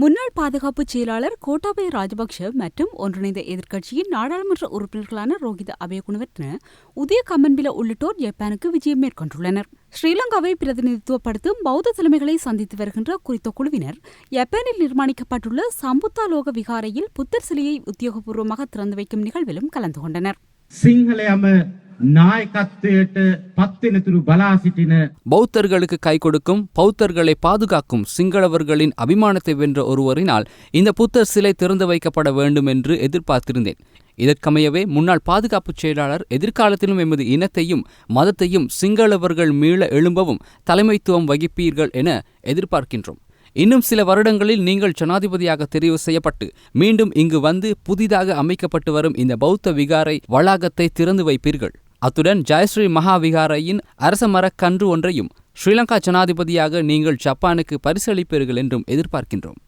முன்னாள் பாதுகாப்பு செயலாளர் கோட்டாபய ராஜபக்ஷ மற்றும் ஒன்றிணைந்த எதிர்க்கட்சியின் நாடாளுமன்ற உறுப்பினர்களான ரோஹித அபயகுணவர்த்தன உதய கம்மன்பில உள்ளிட்டோர் ஜப்பானுக்கு விஜயம் மேற்கொண்டுள்ளனர். ஸ்ரீலங்காவை பிரதிநிதித்துவப்படுத்தும் பௌத்த தலைமைகளை சந்தித்து வருகின்ற குறித்த குழுவினர் ஜப்பானில் நிர்மாணிக்கப்பட்டுள்ள சம்புத்தா லோக விகாரையில் புத்தர் சிலையை உத்தியோகபூர்வமாக திறந்து வைக்கும் நிகழ்விலும் கலந்து கொண்டனர். பௌத்தர்களுக்கு கை கொடுக்கும் பௌத்தர்களை பாதுகாக்கும் சிங்களவர்களின் அபிமானத்தை வென்ற ஒருவரினால் இந்த புத்தர் சிலை திறந்து வைக்கப்பட வேண்டும் என்று எதிர்பார்த்திருந்தேன். இதற்கமையவே முன்னாள் பாதுகாப்பு செயலாளர் எதிர்காலத்திலும் எமது இனத்தையும் மதத்தையும் சிங்களவர்கள் மீள எழும்பவும் தலைமைத்துவம் வகிப்பீர்கள் என எதிர்பார்க்கின்றோம். இன்னும் சில வருடங்களில் நீங்கள் ஜனாதிபதியாக தெரிவு செய்யப்பட்டு மீண்டும் இங்கு வந்து புதிதாக அமைக்கப்பட்டு வரும் இந்த பௌத்த விகாரை வளாகத்தை திறந்து வைப்பீர்கள். அத்துடன் ஜெயஸ்ரீ மகாவிகாரையின் அரச மரக்கன்று ஒன்றையும் ஸ்ரீலங்கா ஜனாதிபதியாக நீங்கள் ஜப்பானுக்கு பரிசளிப்பீர்கள் என்றும் எதிர்பார்க்கின்றோம்.